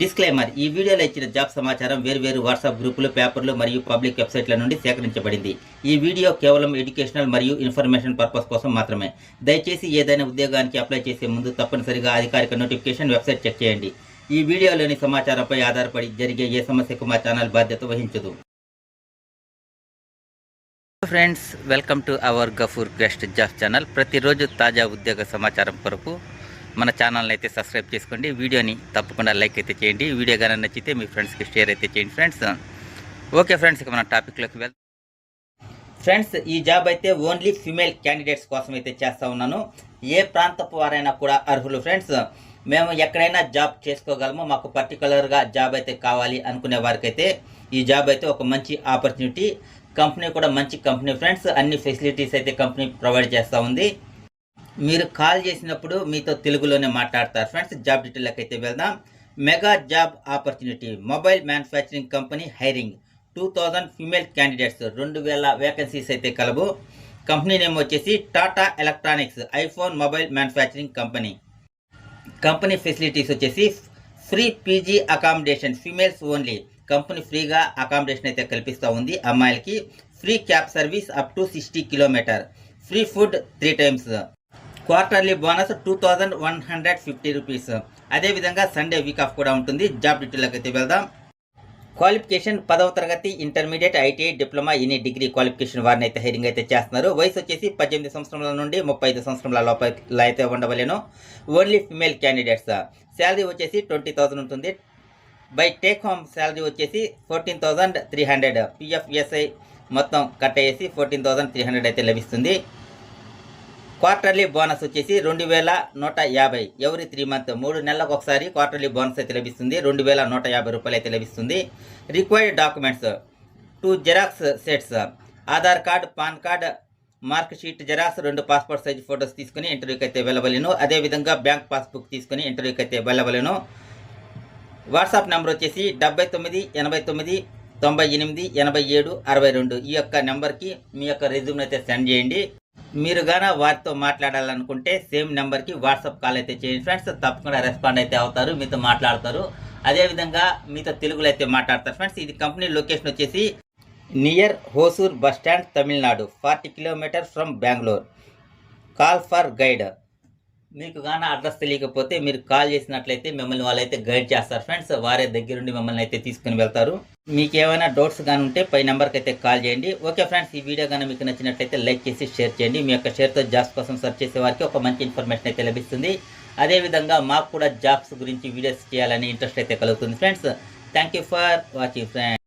Disclaimer ఈ వీడియోలో ఇచ్చిన జాబ్ సమాచారం వేర్వేరు వాట్సాప్ గ్రూపులు పేపర్లు మరియు పబ్లిక్ వెబ్సైట్ల నుండి సేకరించబడింది. ఈ వీడియో కేవలం ఎడ్యుకేషనల్ మరియు ఇన్ఫర్మేషన్ పర్పస్ కోసం మాత్రమే. దయచేసి ఏదైనా ఉద్యోగానికి అప్లై చేసే ముందు తప్పనిసరిగా అధికారిక నోటిఫికేషన్ వెబ్సైట్ చెక్ చేయండి. ఈ వీడియోలోని సమాచారంపై ఆధారపడి జరిగే ఏ సమస్యకు మా ఛానల్ బాధ్యత వహించదు. Friends welcome to our Gafoor best job channel ప్రతిరోజు తాజా ఉద్యోగ సమాచారం కొరకు మన ఛానల్ని అయితే సబ్స్క్రైబ్ చేసుకోండి. వీడియోని తప్పకుండా లైక్ అయితే చేయండి. వీడియో కానీ నచ్చితే మీ ఫ్రెండ్స్కి షేర్ అయితే చేయండి ఫ్రెండ్స్ ఓకే ఫ్రెండ్స్ ఇక మన టాపిక్లోకి వెళ్తాం ఫ్రెండ్స్ ఈ జాబ్ అయితే ఓన్లీ ఫిమేల్ క్యాండిడేట్స్ కోసం అయితే చేస్తూ ఉన్నాను. ఏ ప్రాంతపు వారైనా కూడా అర్హులు ఫ్రెండ్స్ మేము ఎక్కడైనా జాబ్ చేసుకోగలము? మాకు పర్టికులర్గా జాబ్ అయితే కావాలి అనుకునే వారికైతే ఈ జాబ్ అయితే ఒక మంచి ఆపర్చునిటీ కంపెనీ కూడా మంచి కంపెనీ ఫ్రెండ్స్ అన్ని ఫెసిలిటీస్ అయితే కంపెనీ ప్రొవైడ్ చేస్తూ ఉంది. మీరు కాల్ చేసినప్పుడు మీతో తెలుగులోనే మాట్లాడతారు. ఫ్రెండ్స్ జాబ్ డీటెయిల్కి అయితే వెళ్దాం. Mega job opportunity mobile manufacturing company hiring. Two thousand female candidates రెండు వేల వేకెన్సీస్ అయితే కలవు. కంపెనీ నేమ్ వచ్చేసి Tata electronics iPhone mobile manufacturing company. Company facilities వచ్చేసి free PG accommodation females only. Company ఫ్రీగా అకామిడేషన్ అయితే కల్పిస్తూ ఉంది అమ్మాయిలకి. Free cab service up to sixty kilometer. Free food three times. Quarterly bonus two thousand one hundred fifty rupees. అదేవిధంగా Sunday week off కూడా ఉంటుంది. Job డీటెయిల్లోకి అయితే వెళ్దాం. క్వాలిఫికేషన్ పదవ తరగతి intermediate ITI diploma any degree qualification వారిని అయితే హైరింగ్ అయితే చేస్తున్నారు. వయసు వచ్చేసి పద్దెనిమిది సంవత్సరాల నుండి ముప్పై ఐదు సంవత్సరాల లోపల అయితే ఉండవలేను. ఓన్లీ ఫిమేల్ క్యాండిడేట్స్ శాలరీ వచ్చేసి ట్వంటీ థౌసండ్ ఉంటుంది. బై టేక్ హోమ్ శాలరీ వచ్చేసి fourteen thousand three hundred. PF ESI మొత్తం కట్ అయ్యేసి ఫోర్టీన్ థౌజండ్ త్రీ హండ్రెడ్ అయితే లభిస్తుంది. క్వార్టర్లీ బోనస్ వచ్చేసి రెండు వేల నూట యాభై. ఎవరి త్రీ మంత్ మూడు నెలలకు ఒకసారి క్వార్టర్లీ బోనస్ అయితే లభిస్తుంది. రెండు వేల నూట యాభై రూపాయలు అయితే లభిస్తుంది. Required documents. Two xerox sets. Aadhaar card pan card mark sheet xerox రెండు పాస్పోర్ట్ సైజ్ ఫొటోస్ తీసుకుని ఇంటర్వ్యూకి అయితే వెళ్ళవలను. అదేవిధంగా బ్యాంక్ పాస్బుక్ తీసుకుని ఇంటర్వ్యూకి అయితే వెళ్ళవలను. వాట్సాప్ నెంబర్ వచ్చేసి డెబ్బై తొమ్మిది ఎనభై తొమ్మిది తొంభై ఎనిమిది ఎనభై ఏడు అరవై రెండు. ఈ యొక్క నెంబర్కి మీ యొక్క రెజ్యూమ్ అయితే సెండ్ చేయండి. మీరు గాన వారితో మాట్లాడాలనుకుంటే సేమ్ నెంబర్కి వాట్సాప్ కాల్ అయితే చేయండి ఫ్రెండ్స్. తప్పకుండా రెస్పాండ్ అయితే అవుతారు మీతో మాట్లాడతారు. అదేవిధంగా మీతో తెలుగులో అయితే మాట్లాడతారు ఫ్రెండ్స్. ఇది కంపెనీ లొకేషన్ వచ్చేసి near Hosur bus stand Tamil Nadu forty kilometres from Bengaluru. Call for guide. మీకు గాన అడ్రస్ తెలియకపోతే మీరు కాల్ చేసినట్లయితే మిమ్మల్ని వాళ్ళైతే గైడ్ చేస్తారు. ఫ్రెండ్స్ వారే దగ్గరుండి మిమ్మల్ని అయితే తీసుకుని వెళ్తారు. మీకు ఏమైనా డౌట్స్ కానీ ఉంటే పై నెంబర్కి అయితే కాల్ చేయండి. ఓకే ఫ్రెండ్స్ ఈ వీడియో కానీ మీకు నచ్చినట్లయితే లైక్ చేసి షేర్ చేయండి. మీ యొక్క షేర్తో జాబ్స్ కోసం సెర్చ్ చేసే వారికి ఒక మంచి ఇన్ఫర్మేషన్ అయితే లభిస్తుంది. అదేవిధంగా మాకు కూడా జాబ్స్ గురించి వీడియోస్ చేయాలని ఇంట్రెస్ట్ అయితే కలుగుతుంది. Friends thank you for watching friends.